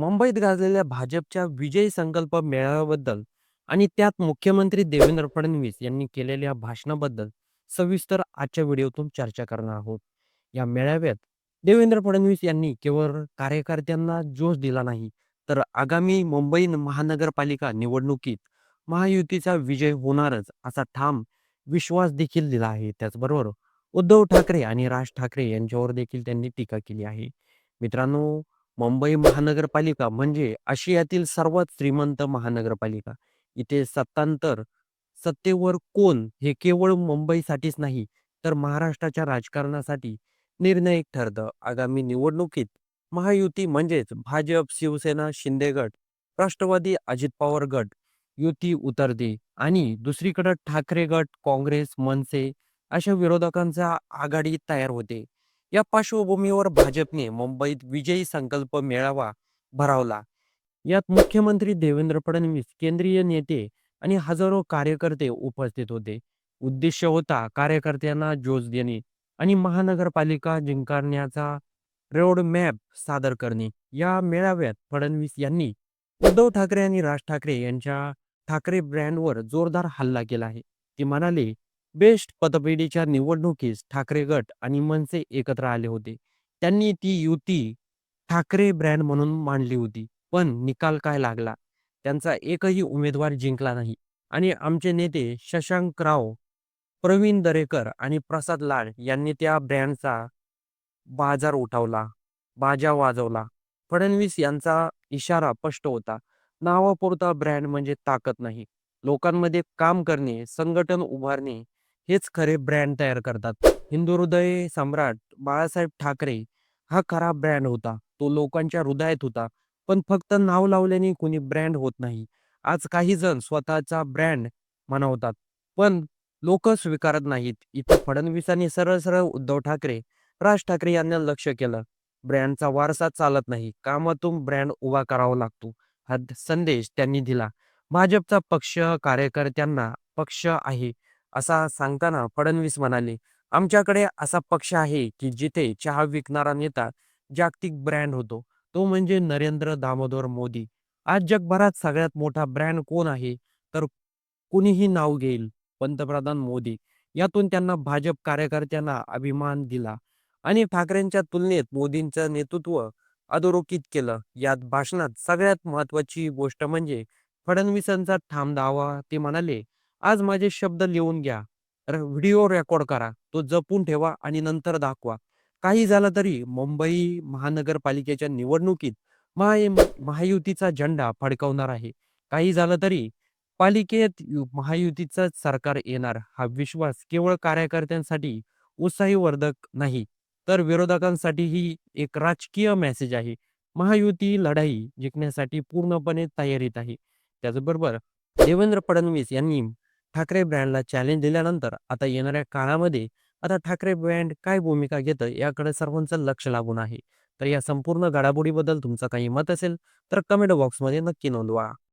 मुंबईत गाजलेल्या भाजपच्या विजय संकल्प मेळाव्याबद्दल आणि त्यात मुख्यमंत्री देवेंद्र फडणवीस यांनी केलेल्या भाषणाबद्दल सविस्तर आजच्या व्हिडिओतून चर्चा करणार आहोत. या मेळाव्यात देवेंद्र फडणवीस यांनी केवळ कार्यकर्त्यांना जोश दिला नाही, तर आगामी मुंबई महानगरपालिका निवडणुकीत महायुतीचा विजय होणारच असा ठाम विश्वास देखील दिला आहे. त्याचबरोबर उद्धव ठाकरे आणि राज ठाकरे यांच्यावर देखील त्यांनी टीका केली आहे. मित्रांनो, मुंबई महानगरपालिका म्हणजे आशियातील सर्वात श्रीमंत महानगरपालिका. इथे सत्तांतर, सत्तेवर कोण हे केवळ मुंबईसाठीच नाही, तर महाराष्ट्राच्या राजकारणासाठी निर्णायक ठरतं. आगामी निवडणुकीत महायुती म्हणजेच भाजप, शिवसेना, शिंदे गट, राष्ट्रवादी, अजित पवार गट युती उतरते आणि दुसरीकडे ठाकरे गट, काँग्रेस, मनसे अशा विरोधकांचा आघाडी तयार होते. या पार्श्वभूमीवर भाजपने मुंबईत विजयी संकल्प मेळावा भरवला. यात मुख्यमंत्री देवेंद्र फडणवीस, केंद्रीय नेते आणि हजारो कार्यकर्ते उपस्थित होते. उद्देश होता कार्यकर्त्यांना जोश देणे आणि महानगरपालिका जिंकण्याचा रोड मॅप सादर करणे. या मेळाव्यात फडणवीस यांनी उद्धव ठाकरे आणि राज ठाकरे यांच्या ठाकरे ब्रँडवर जोरदार हल्ला केला आहे. ते म्हणाले, बेस्ट पतपेढीच्या निवडणुकीस ठाकरे गट आणि मनसे एकत्र आले होते. त्यांनी ती युती ठाकरे ब्रँड म्हणून मांडली होती. पण निकाल काय लागला? त्यांचा एकही उमेदवार जिंकला नाही आणि आमचे नेते शशांकराव, प्रवीण दरेकर आणि प्रसाद लाड यांनी त्या ब्रँडचा बाजार उठवला, बाजा वाजवला. फडणवीस यांचा इशारा स्पष्ट होता. नावापुरता ब्रँड म्हणजे ताकद नाही. लोकांमध्ये काम करणे, संघटन उभारणे हेच खरे ब्रँड तयार करतात. हिंदू हृदय सम्राट बाळासाहेब ठाकरे हा खरा ब्रँड होता. तो लोकांच्या हृदयात होता. पण फक्त नाव लावल्याने कोणी ब्रँड होत नाही. आज काही जण स्वतःचा ब्रँड म्हणवतात, पण लोक स्वीकारत नाहीत. इथे फडणवीसांनी सरळ सरळ उद्धव ठाकरे, राज ठाकरे यांना लक्ष केलं. ब्रँडचा वारसा चालत नाही, कामातून ब्रँड उभा करावा लागतो, हा संदेश त्यांनी दिला. भाजपचा पक्ष कार्यकर्त्यांना पक्ष आहे असा सांगताना फडणवीस म्हणाले, आमच्याकडे असा पक्ष आहे की जिथे चहा विकणारा नेता जागतिक ब्रँड होतो, तो म्हणजे नरेंद्र दामोदर मोदी. आज जगभरात सगळ्यात मोठा ब्रँड कोण आहे? तर कुणीही नाव घेईल, पंतप्रधान मोदी. यातून त्यांना भाजप कार्यकर्त्यांना अभिमान दिला आणि ठाकरेंच्या तुलनेत मोदींचं नेतृत्व अधोरेखित केलं. यात भाषणात सगळ्यात महत्त्वाची गोष्ट म्हणजे फडणवीसांचा ठाम दावा. ते म्हणाले, आज माझे शब्द लिहून घ्या, व्हिडिओ रेकॉर्ड करा, तो जपून ठेवा आणि नंतर दाखवा. काही झालं तरी मुंबई महानगरपालिकेच्या निवडणुकीत महा महायुतीचा झेंडा फडकवणार आहे. काही झालं तरी पालिकेत महायुतीचं सरकार येणार. हा विश्वास केवळ कार्यकर्त्यांसाठी उत्साहीवर्धक नाही, तर विरोधकांसाठीही एक राजकीय मेसेज आहे. महायुती लढाई जिंकण्यासाठी पूर्णपणे तयारीत आहे. त्याचबरोबर देवेंद्र फडणवीस यांनी ठाकरे ब्रँडला चॅलेंज दिल्यानंतर आता येणाऱ्या काळामध्ये आता ठाकरे ब्रँड काय भूमिका घेतं याकडे सर्वांचं लक्ष लागून आहे. तर या संपूर्ण घडामोडीबद्दल तुमचं काही मत असेल तर कमेंट बॉक्समध्ये नक्की नोंदवा.